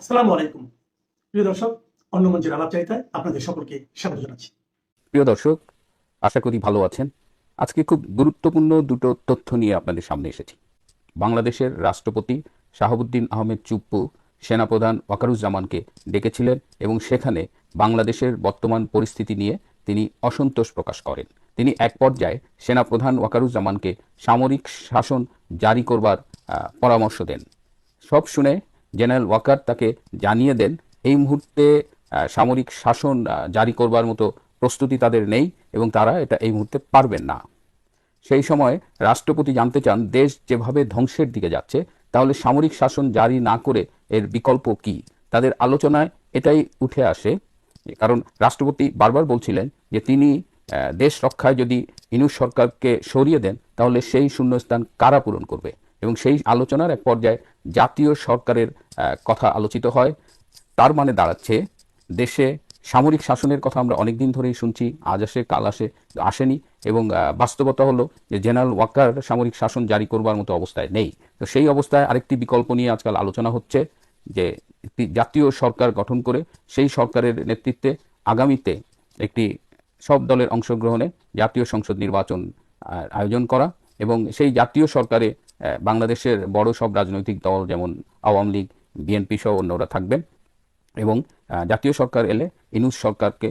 আসসালামু আলাইকুম। প্রিয় দর্শক, অন্য মঞ্চের আলাপ আপনাদের সকলকে স্বাগত জানাচ্ছি। প্রিয় দর্শক, আশা করি ভালো আছেন। আজকে খুব গুরুত্বপূর্ণ দুটো তথ্য নিয়ে আপনাদের সামনে এসেছি। বাংলাদেশের রাষ্ট্রপতি শাহাবুদ্দিন আহমেদ চুপ্পু সেনাপ্রধান ওয়াকারুজ্জামানকে ডেকেছিলেন এবং সেখানে বাংলাদেশের বর্তমান পরিস্থিতি নিয়ে তিনি অসন্তোষ প্রকাশ করেন। তিনি এক পর্যায়ে সেনাপ্রধান ওয়াকারুজ্জামানকে সামরিক শাসন জারি করবার পরামর্শ দেন। সব শুনে জেনারেল ওয়াকার তাকে জানিয়ে দেন, এই মুহূর্তে সামরিক শাসন জারি করবার মতো প্রস্তুতি তাদের নেই এবং তারা এটা এই মুহূর্তে পারবেন না। সেই সময় রাষ্ট্রপতি জানতে চান, দেশ যেভাবে ধ্বংসের দিকে যাচ্ছে, তাহলে সামরিক শাসন জারি না করে এর বিকল্প কি? তাদের আলোচনায় এটাই উঠে আসে, কারণ রাষ্ট্রপতি বারবার বলছিলেন যে তিনি দেশ রক্ষায় যদি ইনুস সরকারকে সরিয়ে দেন, তাহলে সেই শূন্যস্থান কারা পূরণ করবে? এবং সেই আলোচনার এক পর্যায়ে জাতীয় সরকারের কথা আলোচিত হয়। তার মানে দাঁড়াচ্ছে, দেশে সামরিক শাসনের কথা আমরা অনেক দিন ধরেই শুনছি, আজ আসে, কাল আসে, আসেনি এবং বাস্তবতা হলো যে জেনারেল ওয়াকার সামরিক শাসন জারি করবার মতো অবস্থায় নেই। তো সেই অবস্থায় আরেকটি বিকল্প নিয়ে আজকাল আলোচনা হচ্ছে যে জাতীয় সরকার গঠন করে সেই সরকারের নেতৃত্বে আগামীতে একটি সব দলের অংশগ্রহণে জাতীয় সংসদ নির্বাচন আয়োজন করা এবং সেই জাতীয় সরকারে বাংলাদেশের বড় সব রাজনৈতিক দল যেমন আওয়ামী লীগ বিএনপি সহ অন্যরা থাকবেন এবং জাতীয় সরকার এলে ইনুস সরকারকে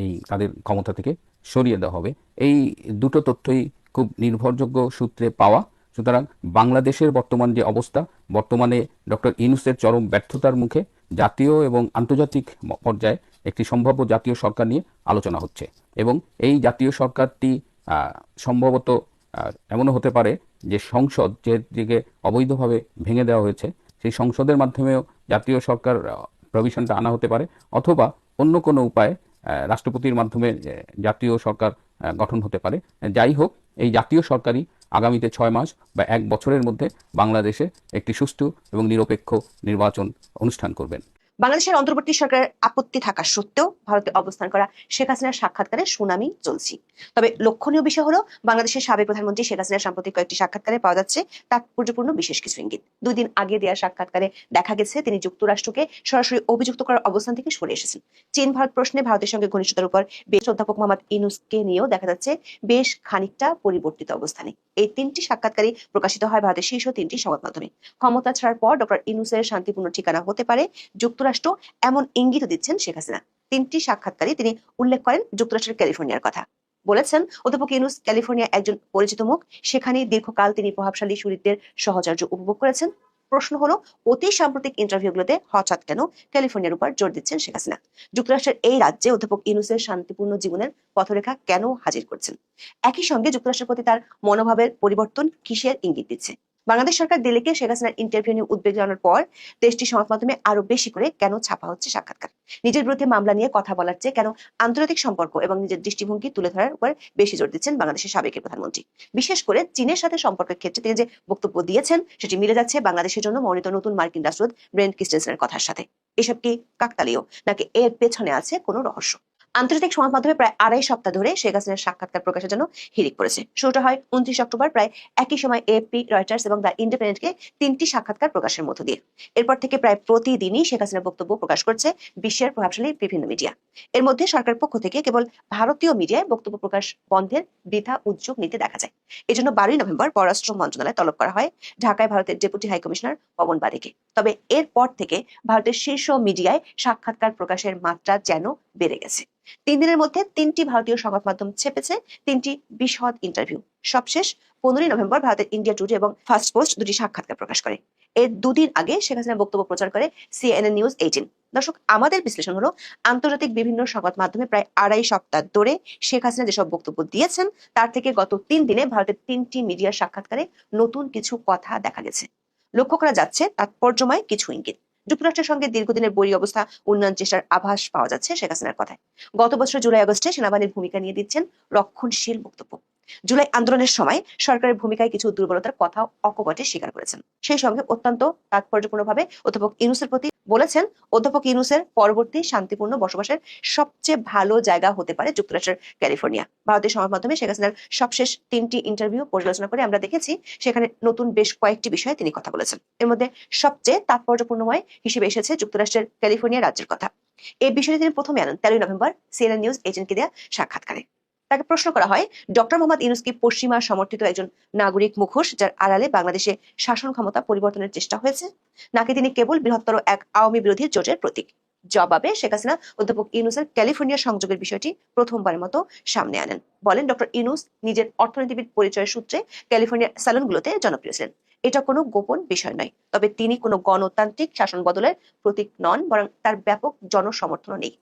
এই তাদের ক্ষমতা থেকে সরিয়ে দেওয়া হবে। এই দুটো তথ্যই খুব নির্ভরযোগ্য সূত্রে পাওয়া। সুতরাং বাংলাদেশের বর্তমান যে অবস্থা, বর্তমানে ডক্টর ইনুসের চরম ব্যর্থতার মুখে জাতীয় এবং আন্তর্জাতিক পর্যায়ে একটি সম্ভাব্য জাতীয় সরকার নিয়ে আলোচনা হচ্ছে। এবং এই জাতীয় সরকারটি সম্ভবত এমনও হতে পারে যে সংসদ যে দিকে অবৈধভাবে ভেঙে দেওয়া হয়েছে, সেই সংসদের মাধ্যমেও জাতীয় সরকার প্রভিশনটা আনা হতে পারে অথবা অন্য কোনো উপায়ে রাষ্ট্রপতির মাধ্যমে জাতীয় সরকার গঠন হতে পারে। যাই হোক, এই জাতীয় সরকারই আগামীতে ছয় মাস বা এক বছরের মধ্যে বাংলাদেশে একটি সুষ্ঠু এবং নিরপেক্ষ নির্বাচন অনুষ্ঠান করবেন। বাংলাদেশের অন্তর্বর্তী সরকারের আপত্তি থাকা সত্ত্বেও ভারতে অবস্থান করা শেখ হাসিনার সাক্ষাৎকারে সুনামি চলছে। তবে লক্ষণীয় বিষয় হলো, বাংলাদেশের সাবেক প্রধানমন্ত্রী শেখ হাসিনার সাম্প্রতিক কয়েকটি সাক্ষাৎকারে পাওয়া যাচ্ছে তাৎপর্যপূর্ণ বিশেষ কিছু ইঙ্গিত। দুই দিন আগে দেওয়া সাক্ষাৎকারে দেখা গেছে তিনি যুক্তরাষ্ট্রকে সরাসরি অভিযুক্ত করার অবস্থান থেকে সরে এসেছেন। চীন ভারত প্রশ্নে ভারতের সঙ্গে ঘনিষ্ঠতার উপর বেশ অধ্যাপক মোহাম্মদ ইনুসকে নিয়েও দেখা যাচ্ছে বেশ খানিকটা পরিবর্তিত অবস্থানে। এই তিনটি সাক্ষাৎকারই প্রকাশিত হয় ভারতের শীর্ষ তিনটি সংবাদ মাধ্যমে। ক্ষমতা ছাড়ার পর ডক্টর ইনুসের শান্তিপূর্ণ ঠিকানা হতে পারে, যুক্তরাষ্ট্র এমন ইঙ্গিত দিচ্ছেন শেখ হাসিনা। তিনটি সাক্ষাৎকারই তিনি উল্লেখ করেন যুক্তরাষ্ট্রের ক্যালিফোর্নিয়ার কথা। বলেছেন, অধ্যাপক ইনুস ক্যালিফোর্নিয়া একজন পরিচিত মুখ। সেখানে দীর্ঘকাল তিনি প্রভাবশালী সুরিতদের সহচর্য উপভোগ করেছেন। প্রশ্ন হলো, অতি সাম্প্রতিক ইন্টারভিউগুলোতে হঠাৎ কেন ক্যালিফোর্নিয়ার উপর জোর দিচ্ছেন শেখ হাসিনা? যুক্তরাষ্ট্রের এই রাজ্যে অধ্যাপক ইনুসের শান্তিপূর্ণ জীবনের পথরেখা কেন হাজির করছেন? একই সঙ্গে যুক্তরাষ্ট্রের প্রতি তার মনোভাবের পরিবর্তন কিসের ইঙ্গিত দিচ্ছে? বাংলাদেশ সরকার দিল্লিকে শেখ হাসিনার ইন্টারভিউ নিয়ে উদ্বেগ জানানোর পর দেশটির সংবাদ মাধ্যমে আরও বেশি করে কেন ছাপা হচ্ছে সাক্ষাৎকার? নিজের বিরুদ্ধে মামলা নিয়ে কথা বলার চেয়ে কেন আন্তর্জাতিক সম্পর্ক এবং নিজের দৃষ্টিভঙ্গি তুলে ধরার উপর বেশি জোর দিচ্ছেন বাংলাদেশের সাবেক প্রধানমন্ত্রী। বিশেষ করে চীনের সাথে সম্পর্কের ক্ষেত্রে তিনি যে বক্তব্য দিয়েছেন, সেটি মিলে যাচ্ছে বাংলাদেশের জন্য মনোনীত নতুন মার্কিন রাষ্ট্রদূত ব্রেন্ট ক্রিস্টেনসেনের কথার সাথে। এসব কি কাকতালীয়, নাকি এর পেছনে আছে কোনো রহস্য? আন্তর্জাতিক সংবাদ মাধ্যমে প্রায় আড়াই সপ্তাহ ধরে শেখ হাসিনার সাক্ষাৎকার প্রকাশের জন্য হিরিক পড়েছে। শুরুটা হয় উনত্রিশ অক্টোবর, প্রায় একই সময় এএফপি রয়টার্স এবং দ্য ইন্ডিপেন্ডেন্টকে তিনটি সাক্ষাৎকার প্রকাশের মধ্য দিয়ে। এরপর থেকে প্রায় প্রতিদিনই শেখ হাসিনার বক্তব্য প্রকাশ করছে বিশ্বের প্রভাবশালী বিভিন্ন মিডিয়া। এর মধ্যে সরকার পক্ষ থেকে কেবল ভারতীয় মিডিয়ায় বক্তব্য প্রকাশ বন্ধের বৃথা উদ্যোগ নিতে দেখা যায়। এজন্য বারোই নভেম্বর পররাষ্ট্র মন্ত্রণালয় তলব করা হয় ঢাকায় ভারতের ডেপুটি হাই কমিশনার পবন বারিকে তবে এরপর থেকে ভারতের শীর্ষ মিডিয়ায় সাক্ষাৎকার প্রকাশের মাত্রা যেন বেড়ে গেছে। তিন দিনের মধ্যে তিনটি ভারতীয় সংবাদ মাধ্যম ছেপেছে তিনটি বিশদ ইন্টারভিউ সবশেষ পনেরোই নভেম্বর ভারতের ইন্ডিয়া টুডে এবং ফার্স্ট পোস্ট দুটি সাক্ষাৎকার প্রকাশ করে। এর দুদিন আগে শেখ হাসিনার বক্তব্য প্রচার করে সিএনএন নিউজ এইটিন দর্শক, আমাদের বিশ্লেষণ হলো, আন্তর্জাতিক বিভিন্ন সংবাদ মাধ্যমে প্রায় আড়াই সপ্তাহ ধরে শেখ হাসিনা যেসব বক্তব্য দিয়েছেন, তার থেকে গত তিন দিনে ভারতের তিনটি মিডিয়ার সাক্ষাৎকারে নতুন কিছু কথা দেখা গেছে। লক্ষ্য করা যাচ্ছে, তাৎপর্যময় কিছু ইঙ্গিত। যুক্তরাষ্ট্রের সঙ্গে দীর্ঘদিনের বৈরী অবস্থা উন্নয়ন চেষ্টার আভাস পাওয়া যাচ্ছে শেখ হাসিনার কথায়। গত বছর জুলাই আগস্টে সেনাবাহিনীর ভূমিকা নিয়ে দিচ্ছেন রক্ষণশীল বক্তব্য। জুলাই আন্দোলনের সময় সরকারের ভূমিকায় কিছু দুর্বলতার কথা অকপটে স্বীকার করেছেন। সেই সঙ্গে অত্যন্ত তাৎপর্যপূর্ণভাবে অধ্যাপক ইউনুসের প্রতি বলেছেন, অধ্যাপক ইউনুসের পরবর্তী শান্তিপূর্ণ বসবাসের সবচেয়ে ভালো জায়গা হতে পারে যুক্তরাষ্ট্রের ক্যালিফোর্নিয়া। ভারতীয় সংবাদ মাধ্যমে শেখ হাসিনার সবশেষ তিনটি ইন্টারভিউ পর্যালোচনা করে আমরা দেখেছি, সেখানে নতুন বেশ কয়েকটি বিষয়ে তিনি কথা বলেছেন। এর মধ্যে সবচেয়ে তাৎপর্যপূর্ণময় হিসেবে এসেছে যুক্তরাষ্ট্রের ক্যালিফোর্নিয়া রাজ্যের কথা। এই বিষয়ে তিনি প্রথমে আনেন, তেরোই নভেম্বর, সিএনএন নিউজ এজেন্টকে দেওয়া সাক্ষাৎকারে। তাকে প্রশ্ন করা হয়, ডক্টর মোহাম্মদ ইউনুস কি পশ্চিমা সমর্থিত একজন নাগরিক মুখোশ যার আড়ালে বাংলাদেশে শাসন ক্ষমতা পরিবর্তনের চেষ্টা হয়েছে। নাকি তিনি কেবল বৃহত্তর এক আওয়ামী বিরোধী জোটের প্রতীক? জবাবে শেখ হাসিনা, অধ্যাপক ইউনুসের ক্যালিফোর্নিয়া সংযোগের বিষয়টি প্রথমবারের মতো সামনে আনেন। বলেন, ডক্টর ইউনুস নিজের অর্থনীতিবিদ পরিচয়ের সূত্রে ক্যালিফোর্নিয়ার স্যালনগুলোতে জনপ্রিয় ছিলেন। এটা কোনো গোপন বিষয় নয়, তবে তিনি কোনো গণতান্ত্রিক শাসন বদলের প্রতীক নন, বরং তার ব্যাপক জনসমর্থনও নেই।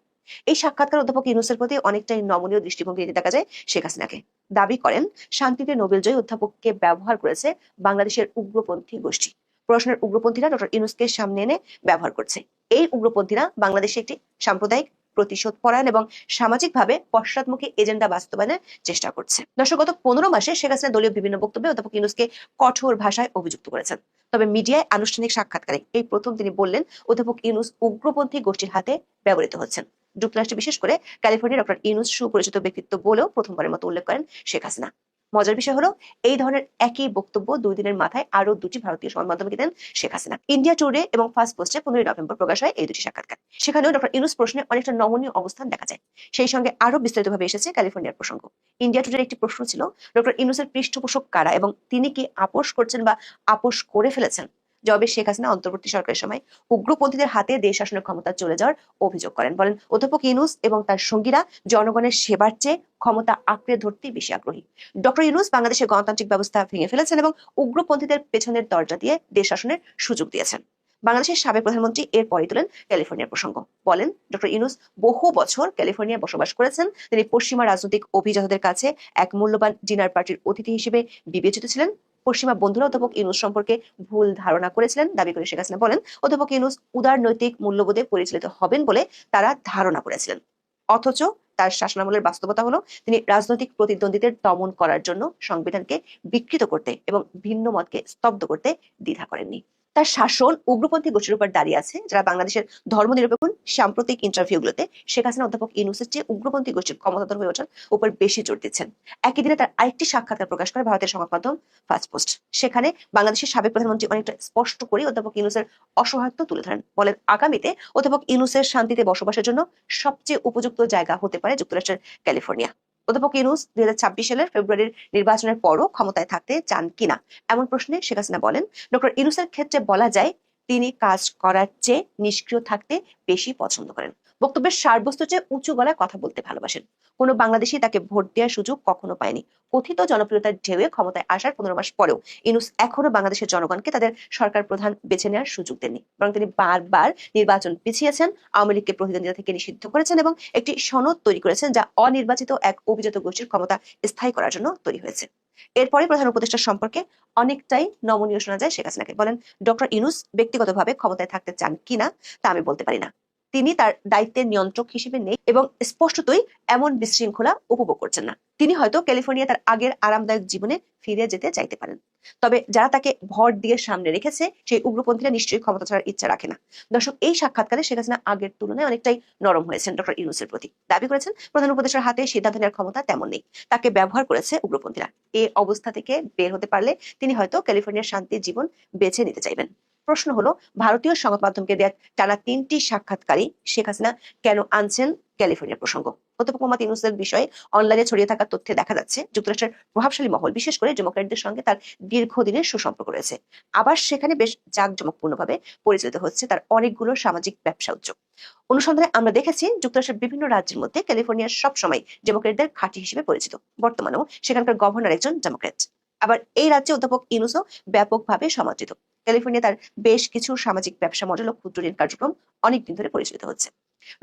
এই সাক্ষাৎকার অধ্যাপক ইউনুসের প্রতি অনেকটাই নমনীয় দৃষ্টিভঙ্গি নিতে দেখা যায় শেখ হাসিনাকে। দাবি করেন, শান্তিতে নোবেলজয়ী অধ্যাপককে ব্যবহার করেছে বাংলাদেশের উগ্রপন্থী গোষ্ঠী। প্রশ্নের উগ্রপন্থীরা ডক্টর ইউনুসকে সামনে এনে ব্যবহার করছে। এই উগ্রপন্থীরা বাংলাদেশে একটি সাম্প্রদায়িক প্রতিশোধ পরায়ণ এবং সামাজিকভাবে পশ্চাৎমুখী এজেন্ডা বাস্তবায়নের চেষ্টা করছে। দর্শক, গত পনেরো মাসে শেখ হাসিনা দলীয় বিভিন্ন বক্তব্যে অধ্যাপক ইউনুসকে কঠোর ভাষায় অভিযুক্ত করেছেন। তবে মিডিয়ায় আনুষ্ঠানিক সাক্ষাৎকারে এই প্রথম তিনি বললেন, অধ্যাপক ইউনুস উগ্রপন্থী গোষ্ঠীর হাতে ব্যবহৃত হচ্ছেন। যুক্তরাষ্ট্রে বিশেষ করে ক্যালিফোর্নিয়া ডক্টর ইউনুস সুপরিচিত ব্যক্তিত্ব বলেও প্রথমবারের মতো উল্লেখ করেন শেখ হাসিনা। মজার বিষয় হলো, এই ধরনের একই বক্তব্য দুই দিনের মাথায় আরও দুটি ভারতীয় সংবাদ মাধ্যমকে দেন শেখ হাসিনা। ইন্ডিয়া টুডে এবং ফার্স্ট পোস্টে পনেরোই নভেম্বর প্রকাশ হয় এই দুটি সাক্ষাৎকার। সেখানেও ডক্টর ইউনুস প্রশ্নে অনেকটা নমনীয় অবস্থান দেখা যায়। সেই সঙ্গে আরও বিস্তারিতভাবে এসেছে ক্যালিফোর্নিয়ার প্রসঙ্গ। ইন্ডিয়া টুডের একটি প্রশ্ন ছিল, ডক্টর ইউনুসের পৃষ্ঠপোষক কারা এবং তিনি কি আপোষ করছেন বা আপোষ করে ফেলেছেন? জবাবে শেখ হাসিনা অন্তর্বর্তী সরকারের সময় উগ্রপন্থীদের হাতে দেশ শাসনের ক্ষমতা চলে যাওয়ার অভিযোগ করেন। বলেন, অধ্যাপক ইউনুস এবং তার সঙ্গীরা জনগণের সেবার চেয়ে ক্ষমতা আঁকড়ে ধরতে বেশি আগ্রহী। ডক্টর ইউনুস বাংলাদেশের গণতান্ত্রিক ব্যবস্থা ভেঙে ফেলেছেন এবং উগ্রপন্থীদের পেছনের দরজা দিয়ে দেশ শাসনের সুযোগ দিয়েছেন। বাংলাদেশের সাবেক প্রধানমন্ত্রী এর পরে তোলেন ক্যালিফোর্নিয়ার প্রসঙ্গ। বলেন, ডক্টর ইউনুস বহু বছর ক্যালিফোর্নিয়ায় বসবাস করেছেন। তিনি পশ্চিমা রাজনৈতিক অভিজাতদের কাছে এক মূল্যবান ডিনার পার্টির অতিথি হিসেবে বিবেচিত ছিলেন। পশ্চিমা বন্ধুরা অধ্যাপক ইউনুস সম্পর্কে ভুল ধারণা করেছিলেন, দাবি করে শেখ হাসিনা বলেন, অধ্যাপক ইউনুস উদার নৈতিক মূল্যবোধে পরিচালিত হবেন বলে তারা ধারণা করেছিলেন। অথচ তার শাসনামলের বাস্তবতা হলো, তিনি রাজনৈতিক প্রতিদ্বন্দ্বীদের দমন করার জন্য সংবিধানকে বিকৃত করতে এবং ভিন্ন মতকে স্তব্ধ করতে দ্বিধা করেননি। তার শাসন উগ্রপন্থী গোষ্ঠীর উপর দাঁড়িয়ে আছে, যারা বাংলাদেশের ধর্ম ধর্মনিরপেক্ষ সাম্প্রতিক ইন্টারভিউগুলোতে শেখ হাসিনা অধ্যাপক ইউনুসের চেয়ে উগ্রপন্থী গোষ্ঠীর ক্ষমতাধর হয়ে ওঠার উপর বেশি জোর দিচ্ছেন। একই দিনে তার আরেকটি সাক্ষাৎকার প্রকাশ করে ভারতের সংবাদ মাধ্যম ফার্স্ট পোস্ট সেখানে বাংলাদেশের সাবেক প্রধানমন্ত্রী অনেকটা স্পষ্ট করে অধ্যাপক ইউনুসের অসহায়ত্ব তুলে ধরেন। বলেন, আগামীতে অধ্যাপক ইউনুসের শান্তিতে বসবাসের জন্য সবচেয়ে উপযুক্ত জায়গা হতে পারে যুক্তরাষ্ট্রের ক্যালিফোর্নিয়া। অধ্যাপক ইউনুস দুই সালের ফেব্রুয়ারির নির্বাচনের পরও ক্ষমতায় থাকতে চান কিনা? এমন প্রশ্নে শেখ হাসিনা বলেন, ডক্টর ইউনুসের ক্ষেত্রে বলা যায়, তিনি কাজ করার চেয়ে নিষ্ক্রিয় থাকতে বেশি পছন্দ করেন। বক্তব্যের সারবস্তু চেয়ে উঁচু গলায় কথা বলতে ভালোবাসেন। কোনো বাংলাদেশি তাকে ভোট দেওয়ার সুযোগ কখনো পায়নি। কথিত জনপ্রিয়তার ঢেউয়ে ক্ষমতায় আসার পনেরো মাস পরেও ইনুস এখনও বাংলাদেশের জনগণকে তাদের সরকার প্রধান বেছে নেওয়ার সুযোগ দেননি, বরং তিনি বারবার নির্বাচন পিছিয়েছেন, আওয়ামী লীগকে প্রতিদ্বন্দ্বিতা থেকে নিষিদ্ধ করেছেন এবং একটি সনদ তৈরি করেছেন যা অনির্বাচিত এক অভিজাত গোষ্ঠীর ক্ষমতা স্থায়ী করার জন্য তৈরি হয়েছে। এরপরে প্রধান উপদেষ্টা সম্পর্কে অনেকটাই নমনীয় শোনা যায় শেখ হাসিনাকে। বলেন, ডক্টর ইনুস ব্যক্তিগতভাবে ক্ষমতায় থাকতে চান কিনা তা আমি বলতে পারি না। তিনি তার দায়িত্বের নিয়ন্ত্রক হিসেবে নেই এবং স্পষ্টতই এমন বিশৃঙ্খলা উপভোগ করছেন না। তিনি হয়তো ক্যালিফোর্নিয়া তার আগের আরামদায়ক জীবনে ফিরে যেতে চাইতে পারেন। তবে যারা তাকে ভর দিয়ে সামনে রেখেছে, সেই উগ্রপন্থীরা নিশ্চয়ই ক্ষমতা ছাড়ার ইচ্ছা রাখে না। দর্শক, এই সাক্ষাৎকারে শেখ হাসিনা আগের তুলনায় অনেকটাই নরম হয়েছেন ডক্টর ইউনুসের প্রতি। দাবি করেছেন, প্রধান উপদেষ্টার হাতে সিদ্ধান্ত নেওয়ার ক্ষমতা তেমন নেই। তাকে ব্যবহার করেছে উগ্রপন্থীরা। এই অবস্থা থেকে বের হতে পারলে তিনি হয়তো ক্যালিফোর্নিয়ার শান্তির জীবন বেছে নিতে চাইবেন। প্রশ্ন হলো, ভারতীয় সংবাদ মাধ্যমকে দেওয়া টানা তিনটি সাক্ষাৎকারী শেখ হাসিনা কেন আনছেন ক্যালিফোর্নিয়ার প্রসঙ্গ। অধ্যাপক মোহাম্মদ ইউনুসের বিষয়ে অনলাইনে ছড়িয়ে থাকা তথ্যে দেখা যাচ্ছে, যুক্তরাষ্ট্রের প্রভাবশালী মহল, বিশেষ করে সঙ্গে তার দীর্ঘদিনের সুসম্পর্ক রয়েছে। আবার সেখানে বেশ জাঁকজমকপূর্ণভাবে পরিচালিত হচ্ছে তার অনেকগুলো সামাজিক ব্যবসা উদ্যোগ অনুসন্ধানে আমরা দেখেছি, যুক্তরাষ্ট্রের বিভিন্ন রাজ্যের মধ্যে ক্যালিফোর্নিয়া সবসময় ডেমোক্রেটদের ঘাঁটি হিসেবে পরিচিত। বর্তমানেও সেখানকার গভর্নর একজন ডেমোক্রেট আবার এই রাজ্যে অধ্যাপক ইনুসও ব্যাপকভাবে সমাদৃত। ক্যালিফোর্নিয়া তার বেশ কিছু সামাজিক ব্যবসা মডেল ও ক্ষুদ্র ঋণ কার্যক্রম অনেকদিন ধরে পরিচালিত হচ্ছে।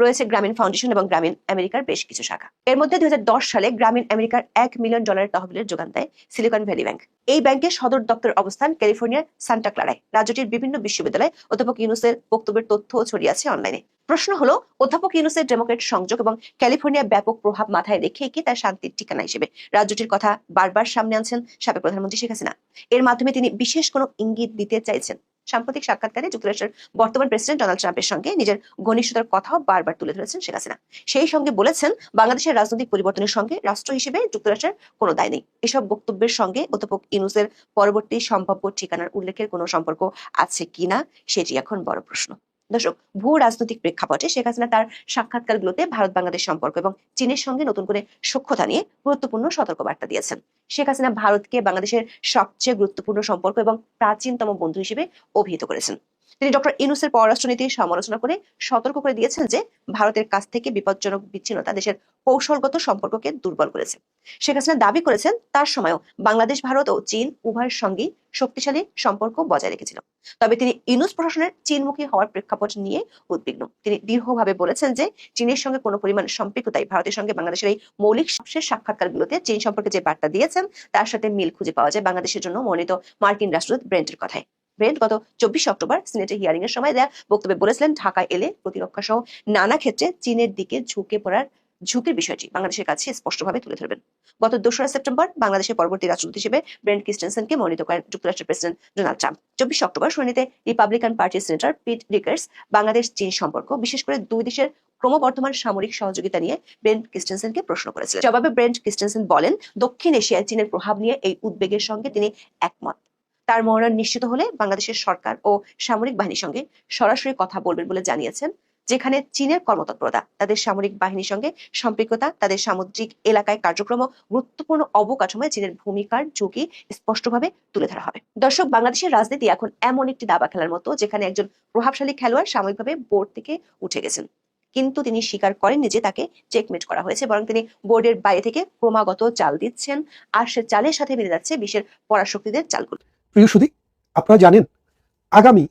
রয়েছে গ্রামীণ ফাউন্ডেশন এবং গ্রামীণ আমেরিকার বেশ কিছু শাখা। এর মধ্যে দু হাজার দশ সালে গ্রামীণ আমেরিকার এক মিলিয়ন ডলারের তহবিলের যোগান দেয় সিলিকন ভ্যালি ব্যাংক। এই ব্যাংকের সদর দপ্তর অবস্থান ক্যালিফোর্নিয়ার সান্টা ক্লারায়, রাজ্যটির বিভিন্ন বিশ্ববিদ্যালয়ে অধ্যাপক ইউনুসের বক্তব্যের তথ্য ছড়িয়ে আছে অনলাইনে। প্রশ্ন হলো, অধ্যাপক ইউনুসের ডেমোক্রেট সংযোগ এবং ক্যালিফোর্নিয়া ব্যাপক প্রভাব মাথায় রেখে কি তার শান্তির ঠিকানা হিসেবে? রাজ্যটির কথা বারবার সামনে আনছেন সাবেক প্রধানমন্ত্রী শেখ হাসিনা। এর মাধ্যমে তিনি বিশেষ কোনো ইঙ্গিত দিতে চাইছেন? সাম্প্রতিক সাক্ষাৎকারে যুক্তরাষ্ট্রের বর্তমান প্রেসিডেন্ট ডোনাল্ড ট্রাম্পের সঙ্গে নিজের ঘনিষ্ঠতার কথাও বারবার তুলে ধরেছেন শেখ হাসিনা। সেই সঙ্গে বলেছেন, বাংলাদেশের রাজনৈতিক পরিবর্তনের সঙ্গে রাষ্ট্র হিসেবে যুক্তরাষ্ট্রের কোনো দায় নেই। এসব বক্তব্যের সঙ্গে অধ্যাপক ইউনুসের পরবর্তী সম্ভাব্য ঠিকানার উল্লেখের কোনো সম্পর্ক আছে কিনা, সেটি এখন বড় প্রশ্ন। দর্শক, ভূ রাজনৈতিক প্রেক্ষাপটে শেখ হাসিনা তার সাক্ষাৎকারগুলোতে ভারত বাংলাদেশ সম্পর্ক এবং চীনের সঙ্গে নতুন করে সক্ষতা নিয়ে গুরুত্বপূর্ণ সতর্কবার্তা দিয়েছেন। শেখ হাসিনা ভারতকে বাংলাদেশের সবচেয়ে গুরুত্বপূর্ণ সম্পর্ক এবং প্রাচীনতম বন্ধু হিসেবে অভিহিত করেছেন। তিনি ডক্টর ইনুসের পররাষ্ট্রনীতির সমালোচনা করে সতর্ক করে দিয়েছেন যে ভারতের কাছ থেকে বিপজ্জনক বিচ্ছিন্নতা দেশের কৌশলগত সম্পর্ককে দুর্বল করেছে। শেখ হাসিনা দাবি করেছেন তার সময়ও বাংলাদেশ, ভারত ও চীন উভয়ের সঙ্গেই শক্তিশালী সম্পর্ক বজায় রেখেছিল। তবে তিনি ইনুস প্রশাসনের চীনমুখী হওয়ার প্রেক্ষাপট নিয়ে উদ্বিগ্ন। তিনি দৃঢ়ভাবে বলেছেন যে চীনের সঙ্গে কোনো পরিমাণ সম্পৃক্ততাই ভারতের সঙ্গে বাংলাদেশের এই মৌলিক সবশেষ সাক্ষাৎকারগুলোতে চীন সম্পর্কে যে বার্তা দিয়েছেন, তার সাথে মিল খুঁজে পাওয়া যায় বাংলাদেশের জন্য মনোনীত মার্কিন রাষ্ট্রদূত ব্রেন্টের কথায়। ব্রেন্ট গত চব্বিশে অক্টোবর সিনেটে হিয়ারিং এর সময় দেয়া বক্তব্যে বলেছিলেন, ঢাকায় এলে প্রতিরক্ষা সহ নানা ক্ষেত্রে চীনের দিকে ঝুঁকে পড়ার ঝুঁকির বিষয়টি বাংলাদেশের কাছে স্পষ্টভাবে তুলে ধরবেন। গত দোসরা সেপ্টেম্বর বাংলাদেশের পরবর্তী রাষ্ট্রদূত হিসেবে ব্রেন্ট ক্রিস্টেনসেনকে মনোনীত করেন যুক্তরাষ্ট্রের প্রেসিডেন্ট ডোনাল্ড ট্রাম্প। চব্বিশে অক্টোবর শুনানিতে রিপাবলিকান পার্টির সেনেটর পিট রিকার্স বাংলাদেশ চীন সম্পর্ক, বিশেষ করে দুই দেশের ক্রমবর্ধমান সামরিক সহযোগিতা নিয়ে ব্রেন্ট ক্রিস্টেনসেনকে প্রশ্ন করেছিলেন। জবাবে ব্রেন্ট ক্রিস্টেনসেন বলেন, দক্ষিণ এশিয়ায় চীনের প্রভাব নিয়ে এই উদ্বেগের সঙ্গে তিনি একমত। তার মনোনয়ন নিশ্চিত হলে বাংলাদেশের সরকার ও সামরিক বাহিনীর সঙ্গে সরাসরি কথা বলবেন বলে জানিয়েছেন, যেখানে চীনের কর্মতৎপরতা, তাদের সামরিক বাহিনীর সঙ্গে সম্পৃক্ততা, তাদের সামুদ্রিক এলাকায় কার্যক্রম গুরুত্বপূর্ণ অবকাঠামোয় চীনের ভূমিকার ঝুঁকি স্পষ্টভাবে তুলে ধরা হবে দর্শক, বাংলাদেশের রাজনীতি এখন এমন একটি দাবা খেলার মতো, যেখানে একজন প্রভাবশালী খেলোয়াড় সাময়িকভাবে বোর্ড থেকে উঠে গেছেন। কিন্তু তিনি স্বীকার করেননি যে তাকে চেকমেট করা হয়েছে, বরং তিনি বোর্ডের বাইরে থেকে ক্রমাগত চাল দিচ্ছেন, আর সে চালের সাথে মিলে যাচ্ছে বিশ্বের পরাশক্তিদের চালগুলো। প্রিয় সুদী আপনারা জানেন আগামী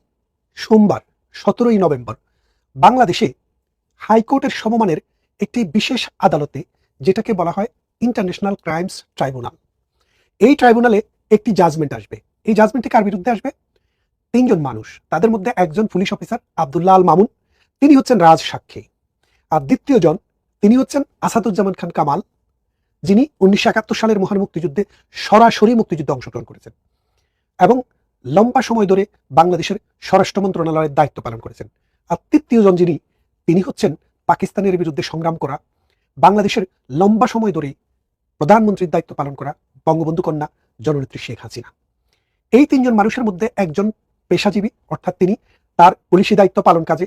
সোমবার, সতেরোই নভেম্বর, বাংলাদেশে হাইকোর্টের সমমানের একটি বিশেষ আদালতে যেটাকে বলা হয় ইন্টারন্যাশনাল ক্রাইমস ট্রাইব্যুনাল। এই ট্রাইব্যুনালে একটি জাজমেন্ট আসবে। এই জাজমেন্টে কার বিরুদ্ধে আসবে? তিনজন মানুষ, তাদের মধ্যে একজন পুলিশ অফিসার, আবদুল্লাহ আল মামুন, তিনি হচ্ছেন রাজ সাক্ষী। আর দ্বিতীয় জন, তিনি হচ্ছেন আসাদুজ্জামান খান কামাল, যিনি উনিশশো একাত্তর সালের মহান মুক্তিযুদ্ধে সরাসরি মুক্তিযুদ্ধে অংশগ্রহণ করেছেন। এবং লম্বা সময় ধরে বাংলাদেশের স্বরাষ্ট্র মন্ত্রণালয়ের দায়িত্ব পালন করেছেন। আর তৃতীয় জন যিনি, তিনি হচ্ছেন পাকিস্তানের বিরুদ্ধে সংগ্রাম করা, বাংলাদেশের লম্বা সময় ধরে প্রধানমন্ত্রীর দায়িত্ব পালন করা বঙ্গবন্ধু কন্যা জননেত্রী শেখ হাসিনা। এই তিনজন মানুষের মধ্যে একজন পেশাজীবী, অর্থাৎ তিনি তার পুলিশি দায়িত্ব পালন কাজে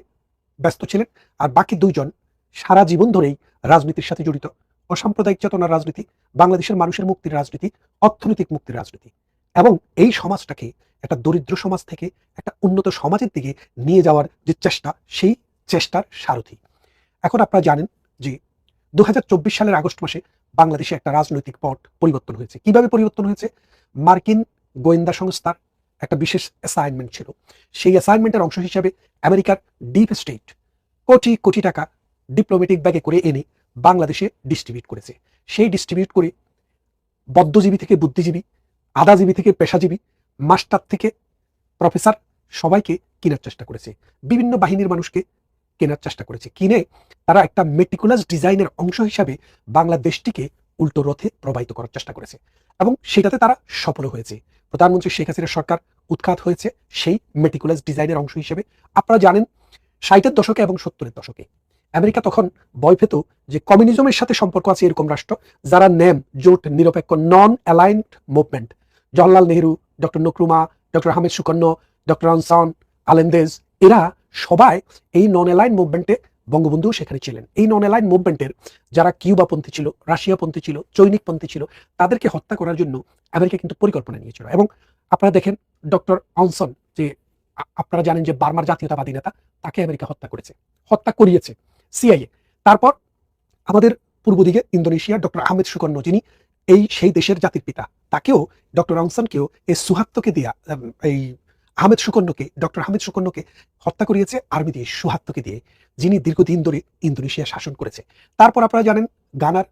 ব্যস্ত ছিলেন, আর বাকি দুইজন সারা জীবন ধরেই রাজনীতির সাথে জড়িত। অসাম্প্রদায়িক চেতনার রাজনীতি, বাংলাদেশের মানুষের মুক্তির রাজনীতি, অর্থনৈতিক মুক্তির রাজনীতি। এবং এই সমাজটাকে একটা দরিদ্র সমাজ থেকে একটা উন্নত সমাজের দিকে নিয়ে যাওয়ার যে চেষ্টা, সেই চেষ্টার সারথি। এখন আপনারা জানেন যে দু হাজার চব্বিশ সালের আগস্ট মাসে বাংলাদেশে একটা রাজনৈতিক পট পরিবর্তন হয়েছে। কীভাবে পরিবর্তন হয়েছে? মার্কিন গোয়েন্দা সংস্থার একটা বিশেষ অ্যাসাইনমেন্ট ছিল। সেই অ্যাসাইনমেন্টের অংশ হিসাবে আমেরিকার ডিপ স্টেট কোটি কোটি টাকা ডিপ্লোমেটিক ব্যাগে করে এনে বাংলাদেশে ডিস্ট্রিবিউট করেছে। সেই ডিস্ট্রিবিউট করে বদ্ধজীবী থেকে বুদ্ধিজীবী আদাজীবী থেকে পেশাজীবী, মাস্টার থেকে প্রফেসর, সবাইকে কেনার চেষ্টা করেছে। বিভিন্ন বাহিনীর মানুষকে কেনার চেষ্টা করেছে। কিনে তারা একটা মেটিকুলাস ডিজাইনের অংশ হিসাবে বাংলাদেশটিকে উল্টো রথে প্রবাহিত করার চেষ্টা করেছে এবং সেটাতে তারা সফল হয়েছে। প্রধানমন্ত্রী শেখ হাসিনার সরকার উৎখাত হয়েছে সেই মেটিকুলাস ডিজাইনের অংশ হিসেবে। আপনারা জানেন ষাটের দশকে এবং সত্তরের দশকে। আমেরিকা তখন ভয় পেত যে কমিউনিজমের সাথে সম্পর্ক আছে এরকম রাষ্ট্র, যারা নেম, জোট, নিরপেক্ষ non aligned movement Jawaharlal Nehru, doctor Nkrumah, doctor Ahmed Sukarno, doctor আনসান আলেন্দেজ এরা সবাই এই নন অ্যালাইন মুভমেন্টে বঙ্গবন্ধু সেখানে ছিলেন। এই নন অ্যালাইন মুভমেন্টের যারা কিউবাপন্থী ছিল রাশিয়াপন্থী ছিল চৈনিকপন্থী ছিল, তাদেরকে হত্যা করার জন্য আমেরিকা কিন্তু পরিকল্পনা নিয়েছিল। এবং আপনারা দেখেন ডক্টর অনসন যে আপনারা জানেন যে বার্মার জাতীয়তাবাদী নেতা, তাকে আমেরিকা হত্যা করেছে, হত্যা করিয়েছে সিআইএ তারপর আমাদের পূর্ব দিকে ইন্দোনেশিয়া ডক্টর আহমেদ সুকন্য, যিনি এই সেই দেশের জাতির পিতা। তাকেও ডক্টর অংসানকেও এই সুহাত্তকে দিয়া এই আহমেদ সুকন্যকে, ডক্টর আহমেদ সুকন্যকে হত্যা করিয়েছে আর্মি দিয়ে, সুহাত্তকে দিয়ে, যিনি দীর্ঘদিন ধরে ইন্দোনেশিয়া শাসন করেছে। তারপর আপনারা জানেন, গানার